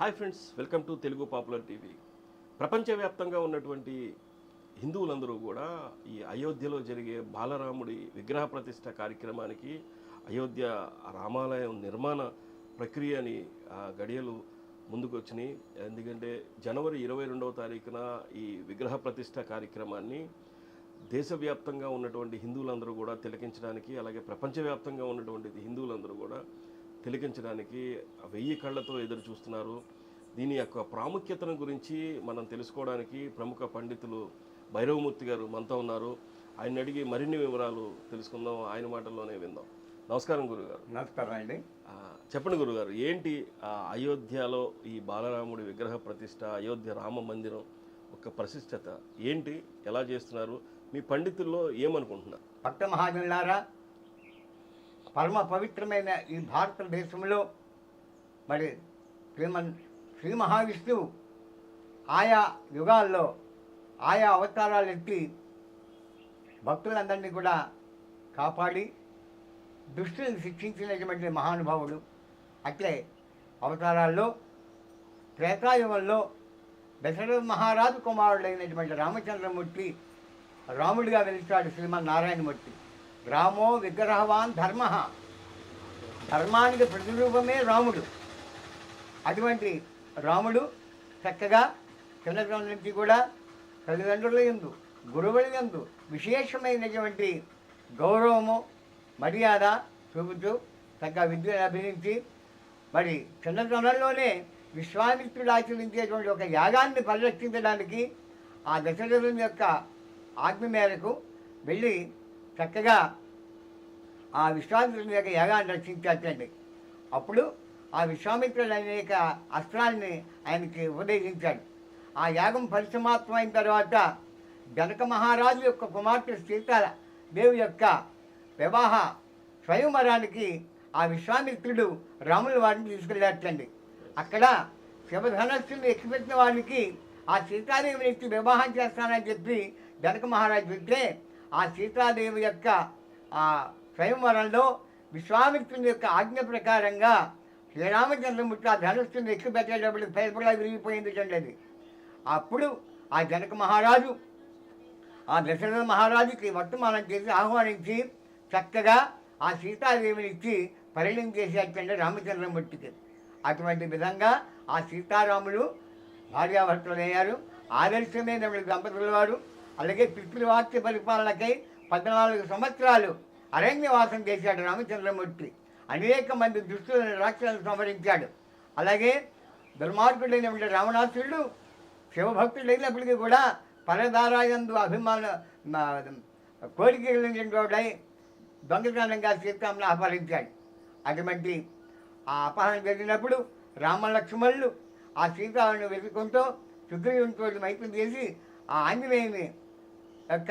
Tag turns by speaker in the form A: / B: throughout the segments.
A: Hi friends welcome to Telugu popular TV. ప్రపంచవ్యాప్తంగా ఉన్నటువంటి హిందువులందరూ కూడా ఈ అయోధ్యలో జరిగే బాలరాముడి విగ్రహ ప్రతిష్ట కార్యక్రమానికి అయోధ్య రామాలయం నిర్మాణ ప్రక్రియని గడియలు ముందుకు వచ్చినాయి ఎందుకంటే జనవరి ఇరవై రెండవ తారీఖున ఈ విగ్రహ ప్రతిష్ట కార్యక్రమాన్ని దేశవ్యాప్తంగా ఉన్నటువంటి హిందువులందరూ కూడా తిలకించడానికి అలాగే ప్రపంచవ్యాప్తంగా ఉన్నటువంటి హిందువులందరూ కూడా తిలకించడానికి వెయ్యి కళ్ళతో ఎదురు చూస్తున్నారు. దీని యొక్క ప్రాముఖ్యతను గురించి మనం తెలుసుకోవడానికి ప్రముఖ పండితులు భైరవమూర్తి గారు మనతో ఉన్నారు. ఆయన అడిగి మరిన్ని వివరాలు తెలుసుకుందాం. ఆయన మాటల్లోనే విందాం. నమస్కారం గురుగారు.
B: నమస్కారం అండి.
A: చెప్పండి గురుగారు ఏంటి అయోధ్యలో ఈ బాలరాముడి విగ్రహ ప్రతిష్ట అయోధ్య రామ మందిరం ఒక ప్రతిష్టత ఏంటి? ఎలా చేస్తున్నారు? మీ పండితుల్లో ఏమనుకుంటున్నారు?
B: భక్త మహాజనులారా పరమ పవిత్రమైన ఈ భారతదేశంలో మరి శ్రీమన్ శ్రీ మహావిష్ణువు ఆయా యుగాల్లో ఆయా అవతారాలు ఎత్తి భక్తులందరినీ కూడా కాపాడి దుష్టులను శిక్షించినటువంటి మహానుభావుడు. అట్లే అవతారాల్లో త్రేతాయుగంలో దశరథ మహారాజు కుమారుడైనటువంటి రామచంద్రమూర్తి రాముడిగా వెలిచాడు శ్రీమన్నారాయణమూర్తి. రామో విగ్రహవాన్ ధర్మ. ధర్మానికి ప్రతిరూపమే రాముడు. అటువంటి రాముడు చక్కగా చిన్నతనం నుంచి కూడా తల్లిదండ్రుల ఎందు గురువుల ఎందు విశేషమైనటువంటి గౌరవము మర్యాద చూపుతూ చక్కగా విద్యను అభినంచి మరి చిన్నతనంలోనే విశ్వామిత్రుడు ఆచరించేటువంటి ఒక యాగాన్ని పరిరక్షించడానికి ఆ దశరథుని యొక్క ఆజ్ఞ మేరకు వెళ్ళి చక్కగా ఆ విశ్వామిత్రుని యొక్క యాగాన్ని రక్షించండి అప్పుడు ఆ విశ్వామిత్రుడు అనేక అస్త్రాన్ని ఆయనకి ఉపదేశించాడు. ఆ యాగం పరిసమాప్తమైన తర్వాత జనక మహారాజు యొక్క కుమార్తె సీతాల దేవి యొక్క వివాహ స్వయంవరానికి ఆ విశ్వామిత్రుడు రాముల వారిని తీసుకెళ్ళాటండి అక్కడ శివధనస్సుని ఎక్కిపెట్టిన వారికి ఆ సీతాదేవిని ఇచ్చి వివాహం చేస్తానని చెప్పి జనక మహారాజు చెప్తే ఆ సీతాదేవి యొక్క ఆ స్వయంవరంలో విశ్వామిత్రుని యొక్క ఆజ్ఞ ప్రకారంగా శ్రీరామచంద్రమూర్తి ఆ ధనుస్సుని ఎక్కిపెట్టేటప్పుడు పేపర్లా విరిగిపోయింది చూడండి. అది అప్పుడు ఆ జనక మహారాజు ఆ దశరథ మహారాజుకి వర్తమానం చేసి ఆహ్వానించి చక్కగా ఆ సీతాదేవిని ఇచ్చి పరిణయం చేసేటండి రామచంద్రమూర్తికి. అటువంటి విధంగా ఆ సీతారాములు భార్యాభర్తలయ్యారు. ఆదర్శమైన దంపతుల వారు. అలాగే పితృవాక్య పరిపాలనకై పద్నాలుగు సంవత్సరాలు అరణ్యవాసం చేశాడు రామచంద్రమూర్తి. అనేక మంది దుస్తులను రాక్షలను సంహరించాడు. అలాగే దుర్మార్గుడైనటువంటి రావణాసురుడు శివభక్తుడైనప్పటికీ కూడా పరదారాయందు అభిమాన కోరిక దొంగతనంగా సీతాంను అపహరించాడు అటువంటి ఆ అపహరణ జరిగినప్పుడు రామలక్ష్మణులు ఆ సీతాను వెతుకుంటూ సుగ్రీవునితో మైత్రం చేసి ఆ ఆంజనేయుని యొక్క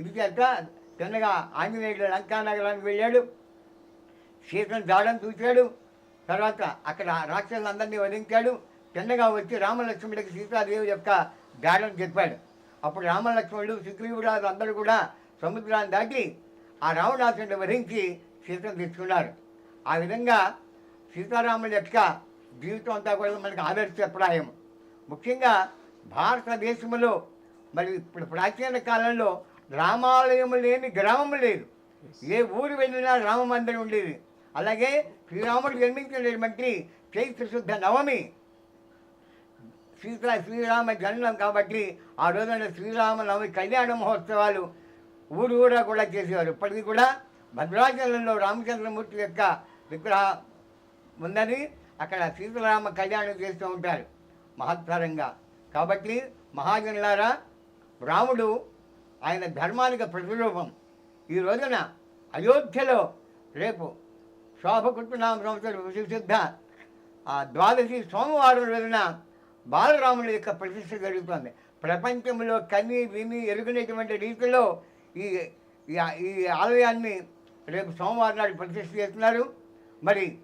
B: ఇది చేత తిన్నగా ఆంజనేయుడు లంకా నగరానికి వెళ్ళాడు. సీతను దాడని చూశాడు. తర్వాత అక్కడ రాక్షసులందరినీ వధించాడు. చిన్నగా వచ్చి రామలక్ష్మణుడికి సీతాదేవి యొక్క గాఢం చెప్పాడు. అప్పుడు రామలక్ష్మణుడు సుగ్రీవురాజు అందరూ కూడా సముద్రాన్ని దాటి ఆ రావణాసుని వధించి సీతను తీసుకున్నారు ఆ విధంగా సీతారాముల యొక్క జీవితం అంతా కూడా మనకి ఆదర్శప్రాయం ముఖ్యంగా భారతదేశంలో మరి ఇప్పుడు ప్రాచీన కాలంలో రామాలయం లేని గ్రామం లేదు. ఏ ఊరు వెళ్ళినా రామ మందిరం ఉండేది. అలాగే శ్రీరాముడు జన్మించినటువంటి చైత్ర శుద్ధ నవమి. సీత శ్రీరామ జన్మం కాబట్టి ఆ రోజున శ్రీరామ నవమి కళ్యాణ మహోత్సవాలు ఊరు ఊరా కూడా చేసేవారు. ఇప్పటికీ కూడా భద్రాచలంలో రామచంద్రమూర్తి యొక్క విగ్రహం ఉందని అక్కడ సీతారామ కళ్యాణం చేస్తూ ఉంటారు మహత్తరంగా. కాబట్టి మహాజనులారా రాముడు ఆయన ధర్మానికి ప్రతిరూపం. ఈ రోజున అయోధ్యలో రేపు శోభకుట్టునామ సంవత్సరం విశుద్ధ ఆ ద్వాదశి సోమవారం రోజున బాలరాముడి యొక్క ప్రతిష్ట జరుగుతుంది. ప్రపంచంలో కని విని ఎరుగునటువంటి రీతిలో ఈ- ఈ ఆలయాన్ని రేపు సోమవారం నాడు ప్రతిష్ట చేస్తున్నారు. మరి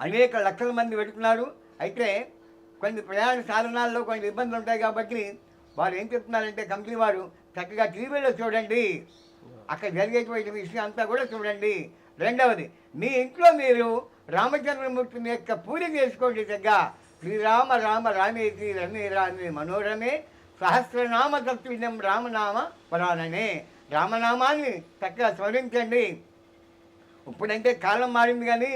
B: అనేక లక్షల మంది పెడుతున్నారు అయితే కొన్ని ప్రయాణ సాధనాల్లో కొన్ని ఇబ్బందులు ఉంటాయి కాబట్టి వారు ఏం చెప్తున్నారంటే కంపెనీ వారు చక్కగా టీవీలో చూడండి. అక్కడ జరిగేటువంటి విషయం అంతా కూడా చూడండి. రెండవది మీ ఇంట్లో మీరు రామచంద్రమూర్తిని యొక్క పూజ చేసుకోండి చక్కగా. శ్రీరామ రామ రామేతి రమే రామే మనోరమే సహస్రనామ తత్విజం రామనామ పురాణనే రామనామాన్ని చక్కగా స్మరించండి. ఇప్పుడంటే కాలం మారింది కానీ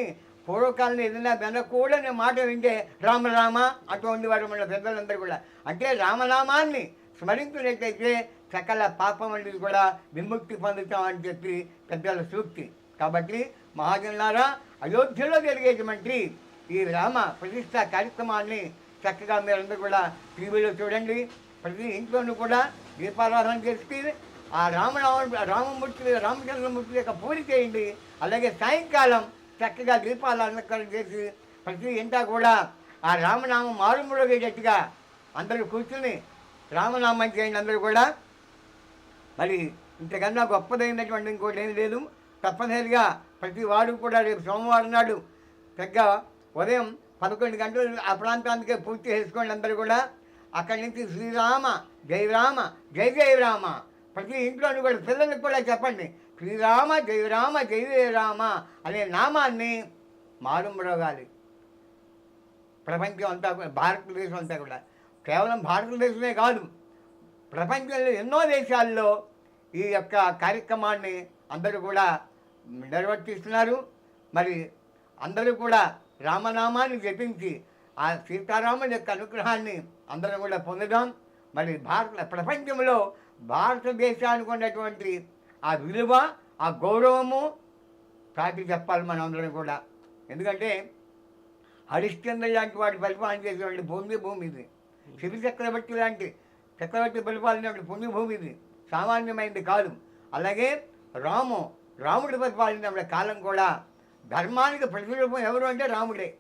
B: పూర్వకాలం ఏదైనా వినకూడని మాట వింటే రామరామ అటువంటి వాడు మన పెద్దలందరూ కూడా. అంటే రామనామాన్ని స్మరించినట్లయితే సకల పాపం అనేది కూడా విముక్తి పొందుతామని చెప్పి పెద్దల సూక్తి. కాబట్టి మహాజనులారా అయోధ్యలో జరిగేటువంటి ఈ రామ ప్రతిష్ట కార్యక్రమాన్ని చక్కగా మీరందరూ కూడా టీవీలో చూడండి. ప్రతి ఇంట్లోనూ కూడా దీపారాధన చేసి ఆ రామరామ రామమూర్తి రామచంద్రమూర్తి యొక్క పూజ చేయండి. అలాగే సాయంకాలం చక్కగా దీపాలు అలంకరణ చేసి ప్రతి ఇంటా కూడా ఆ రామనామం మారుమూడగేటట్టుగా అందరూ కూర్చుని రామనామం చేయండి అందరూ కూడా. మరి ఇంతకన్నా గొప్పదైనటువంటి ఇంకోటి ఏం లేదు. తప్పనిసరిగా ప్రతి వాడు కూడా రేపు సోమవారం నాడు పెద్ద ఉదయం పదకొండు గంటలు ఆ ప్రాంతానికే పూర్తి చేసుకోండి అందరూ కూడా. అక్కడి నుంచి శ్రీరామ జై రామ జై జై రామ ప్రతి ఇంట్లోనూ కూడా పిల్లలకు కూడా చెప్పండి. శ్రీరామ జయరామ రామ జై రామ అనే నామాన్ని మారుమ్రోగాలి. ప్రపంచం అంతా కూడా భారతదేశం అంతా కూడా. కేవలం భారతదేశమే కాదు ప్రపంచంలో ఎన్నో దేశాల్లో ఈ యొక్క కార్యక్రమాన్ని అందరూ కూడా నిర్వర్తిస్తున్నారు. మరి అందరూ కూడా రామనామాన్ని జపించి ఆ సీతారాముని యొక్క అనుగ్రహాన్ని అందరం కూడా పొందడం మరి భారత ప్రపంచంలో భారతదేశానికి ఉన్నటువంటి ఆ విలువ ఆ గౌరవము చాటి చెప్పాలి మనం అందరం కూడా. ఎందుకంటే హరిశ్చంద్ర లాంటి వాటి పరిపాలన చేసేవాడి భూమి భూమి ఇది. శివ చక్రవర్తి లాంటి చక్రవర్తి పరిపాలన భూమి భూమి ఇది. సామాన్యమైనది కాదు. అలాగే రాము రాముడి పరిపాలన కాలం కూడా ధర్మానికి ప్రతిరూపం ఎవరు అంటే రాముడే.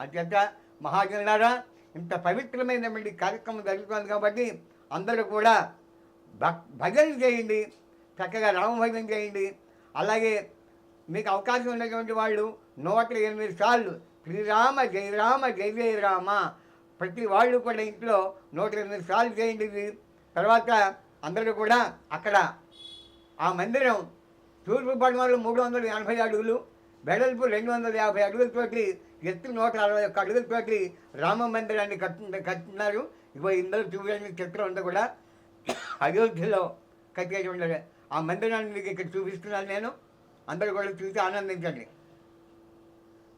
B: అత్యంత మహాజనులారా ఇంత పవిత్రమైనటువంటి కార్యక్రమం జరుగుతుంది కాబట్టి అందరూ కూడా భక్ భజన చేయండి. చక్కగా రామ చేయండి. అలాగే మీకు అవకాశం ఉన్నటువంటి వాళ్ళు నూట ఎనిమిది సార్లు శ్రీరామ జై రామ జై జయ రామ ప్రతి వాళ్ళు కూడా ఇంట్లో నూట ఎనిమిది సార్లు చేయండి. తర్వాత అందరూ కూడా అక్కడ ఆ మందిరం తూర్పు పడమలు మూడు వందల ఎనభై అడుగులు వెడల్పు రెండు వందల యాభై అడుగులతోటి ఎత్తు నూట అరవై ఒక్క అడుగులతోటి రామ మందిరాన్ని కట్టు కట్టున్నారు ఇగో ఇందులో చూడండి చిత్రం ఉంది కూడా అయోధ్యలో కట్టేటువంటి ఆ మందిరాన్ని మీకు ఇక్కడ చూపిస్తున్నాను నేను. అందరూ కూడా చూసి ఆనందించండి.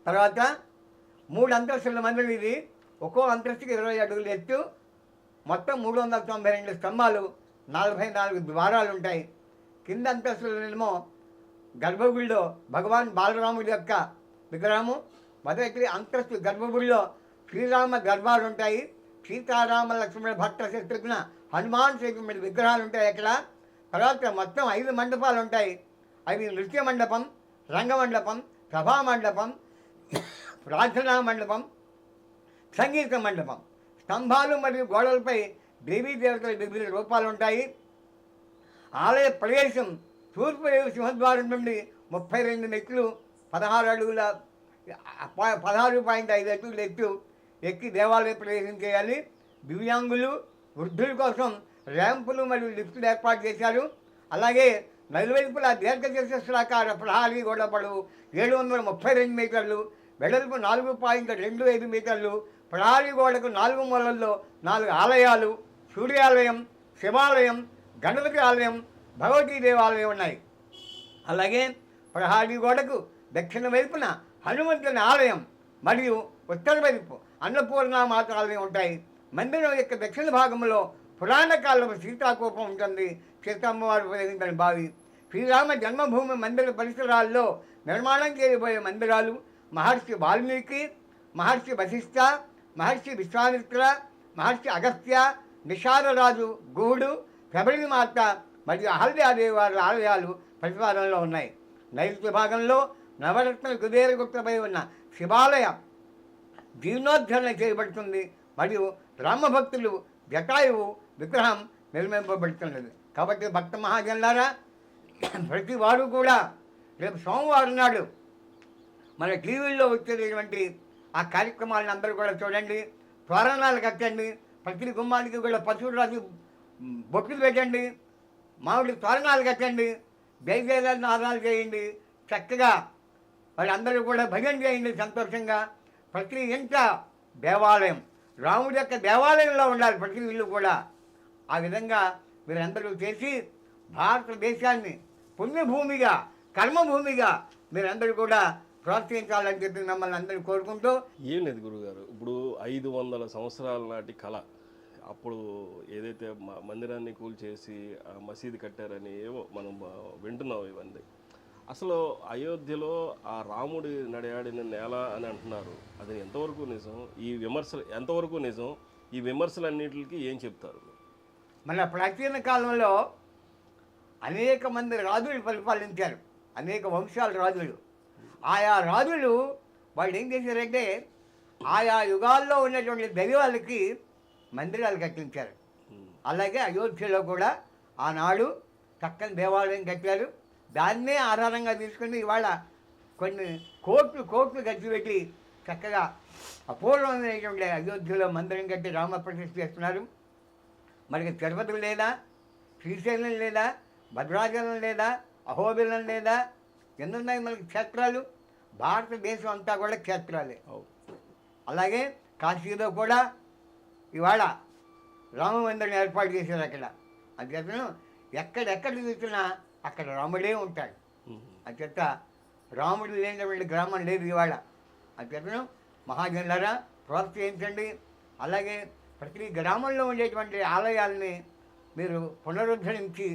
B: తర్వాత మూడు అంతస్తుల మందిరం ఇది. ఒక్కో అంతస్తుకి ఇరవై అడుగులు ఎత్తు. మొత్తం మూడు వందల తొంభై రెండు స్తంభాలు నలభై నాలుగు ద్వారాలు ఉంటాయి. కింద అంతస్తులేమో గర్భగుడిలో భగవాన్ బాలరాముడి యొక్క విగ్రహము మొదటి అంతస్తు గర్భగుడిలో శ్రీరామ గర్భాలు ఉంటాయి. సీతారామ లక్ష్మణ భక్త శత్రుఘ్న హనుమాన్ శ్రీకుడి విగ్రహాలు ఉంటాయి అక్కడ. తర్వాత మొత్తం ఐదు మండపాలు ఉంటాయి. అవి నృత్య మండపం రంగమండపం సభా మండపం ప్రార్థనా మండపం సంగీత మండపం. స్తంభాలు మరియు గోడలపై దేవీ దేవతల వివిధ రూపాలు ఉంటాయి. ఆలయ ప్రవేశం తూర్పు సింహద్వారం నుండి ముప్పై రెండు మెట్లు పదహారు అడుగుల పదహారు పాయింట్ ఐదు అడుగులు ఎత్తు ఎక్కి దేవాలయ ప్రవేశం చేయాలి. దివ్యాంగులు వృద్ధుల కోసం ర్యాంపులు మరియు లిఫ్టులు ఏర్పాటు చేశారు. అలాగే నలువైపులా దీర్ఘచతురస్రాకార ప్రహారీ గోడ ఏడు వందల ముప్పై రెండు మీటర్లు వెడల్పు నాలుగు పాయింట్ రెండు ఐదు మీటర్లు ప్రహారీ గోడకు నాలుగు మూలల్లో నాలుగు ఆలయాలు సూర్యాలయం శివాలయం గణపతి ఆలయం భగవతీ దేవాలయం ఉన్నాయి. అలాగే ప్రహారీ గోడకు దక్షిణ వైపున హనుమంతుని ఆలయం మరియు ఉత్తర వైపు అన్నపూర్ణ మాత ఆలయం ఉంటాయి. మందిరం యొక్క దక్షిణ భాగంలో పురాణ సీతాకోపం ఉంటుంది. సీతమ్మవారు ఉపయోగించిన బావి శ్రీరామ జన్మభూమి మందిర పరిసరాల్లో నిర్మాణం చేయబోయే మందిరాలు మహర్షి వాల్మీకి మహర్షి వశిష్ఠ మహర్షి విశ్వామిత్ర మహర్షి అగస్త్య నిషాదరాజు గూడు శబరి మాత మరియు అహల్యాదేవి వారి ఆలయాలు ప్రతిపాదనలో ఉన్నాయి. నైరుతి భాగంలో నవరత్న కుబేరగుప్తపై ఉన్న శివాలయ జీర్ణోద్ధరణ చేయబడుతుంది. మరియు రామభక్తులు జటాయువు విగ్రహం నిర్మింపబడుతున్నది. కాబట్టి భక్త మహాజనులారా ప్రతి వారు కూడా రేపు సోమవారం నాడు మన టీవీల్లో వచ్చేటటువంటి ఆ కార్యక్రమాలను అందరూ కూడా చూడండి తోరణాలు కట్టండి ప్రతి గుమ్మానికి కూడా పశువులు రాసి బొట్టులు పెట్టండి మామిడి తోరణాలు కట్టండి బయలుదేరాలను ఆదాలు చేయండి చక్కగా వాళ్ళందరూ కూడా భజన చేయండి సంతోషంగా. ప్రతి ఇంట దేవాలయం రాముడి యొక్క దేవాలయంలో ఉండాలి ప్రతి ఇల్లు కూడా. ఆ విధంగా మీరందరూ చేసి భారతదేశాన్ని పుణ్యభూమిగా కర్మభూమిగా మీరందరూ కూడా ప్రోత్సహించాలని చెప్పి మిమ్మల్ని అందరూ కోరుకుంటూ
A: ఏం లేదు గురుగారు? ఇప్పుడు ఐదు వందల సంవత్సరాల నాటి కళ. అప్పుడు ఏదైతే మందిరాన్ని కూల్చేసి ఆ మసీదు కట్టారని ఏవో మనం వింటున్నాం ఇవన్నీ. అసలు అయోధ్యలో ఆ రాముడి నడయాడిన నేల అని అంటున్నారు. అది ఎంతవరకు నిజం? ఈ విమర్శలు ఎంతవరకు నిజం? ఈ విమర్శలన్నిటికి ఏం చెప్తారు?
B: మన ప్రాచీన కాలంలో అనేక మంది రాజులు పరిపాలించారు. అనేక వంశాల రాజులు. ఆయా రాజులు వాళ్ళు ఏం చేశారంటే ఆయా యుగాల్లో ఉన్నటువంటి దైవాలకి మందిరాలు కట్టించారు. అలాగే అయోధ్యలో కూడా ఆనాడు చక్కని దేవాలయం కట్టారు. దాన్నే ఆధారంగా తీసుకుని ఇవాళ కొన్ని కోట్లు కోట్లు ఖర్చు పెట్టి చక్కగా అపూర్వమైనటువంటి అయోధ్యలో మందిరం కట్టి రామ ప్రతిష్ఠ చేస్తున్నారు. మనకి తిరుపతి లేదా? శ్రీశైలం లేదా? భద్రాచలం లేదా? అహోబిలం లేదా? ఎన్నున్నాయి మనకి క్షేత్రాలు? భారతదేశం అంతా కూడా క్షేత్రాలే. అలాగే కాశీలో కూడా ఇవాళ రామ మందిరం ఏర్పాటు చేశారు అక్కడ. అంచేతను ఎక్కడెక్కడ చూసినా అక్కడ రాముడే ఉంటాడు. అంచేత రాముడు లేనటువంటి గ్రామం లేదు ఇవాళ. అంచేతను మహాజనులారా ప్రోత్సహించండి. అలాగే ప్రతి గ్రామంలో ఉండేటువంటి ఆలయాల్ని మీరు పునరుద్ధరించి